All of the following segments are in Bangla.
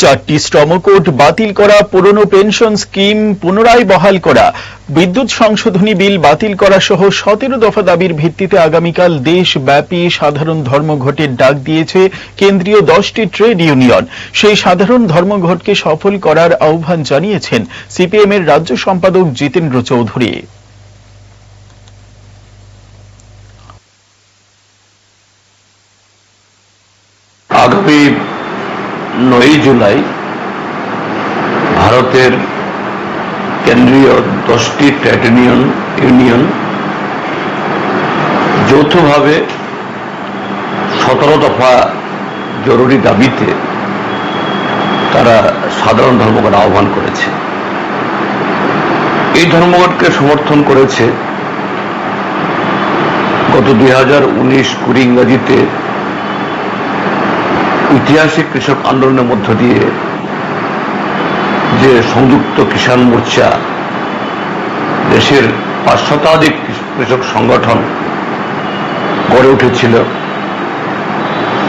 চারটি শ্রমকোড বাতিল করা, পুরনো পেনশন স্কিম পুনরায় বহাল করা, বিদ্যুৎ সংশোধনী বিল বাতিল করা সহ সতেরো দফা দাবির ভিত্তিতে আগামীকাল দেশব্যাপী সাধারণ ধর্মঘটের ডাক দিয়েছে কেন্দ্রীয় দশটি ট্রেড ইউনিয়ন। সেই সাধারণ ধর্মঘটকে সফল করার আহ্বান জানিয়েছেন সিপিএম এর রাজ্য সম্পাদক জিতেন্দ্র চৌধুরী। আগামী নয় জুলাই ভারতের কেন্দ্রীয় দশটি ট্রেড ইউনিয়ন ইউনিয়ন যৌথভাবে সতেরো দফা জরুরি দাবিতে তারা সাধারণ ধর্মঘট আহ্বান করেছে। এই ধর্মঘটকে সমর্থন করেছে গত দুই হাজার উনিশ কুড়ি ইংরাজিতে ঐতিহাসিক কৃষক আন্দোলনের মধ্য দিয়ে যে সংযুক্ত কিষাণ মোর্চা, দেশের পাঁচ শতাধিক কৃষক সংগঠন গড়ে উঠেছিল,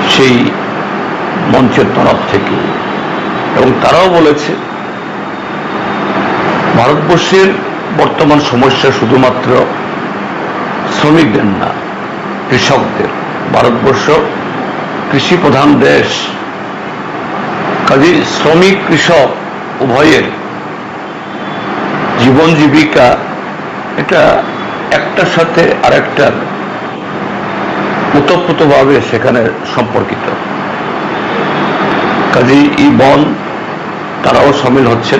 সেই মঞ্চের তরফ থেকে। এবং তারাও বলেছে, ভারতবর্ষের বর্তমান সমস্যা শুধুমাত্র শ্রমিকদের না, কৃষকদের। ভারতবর্ষ কৃষি প্রধান দেশ। কাজে শ্রমিক, কৃষক উভয়ের জীবন জীবিকা এটা একটার সাথে আরেকটার ওতপ্রোতভাবে সেখানে সম্পর্কিত। কাজেই এই বন তারাও সামিল হচ্ছেন।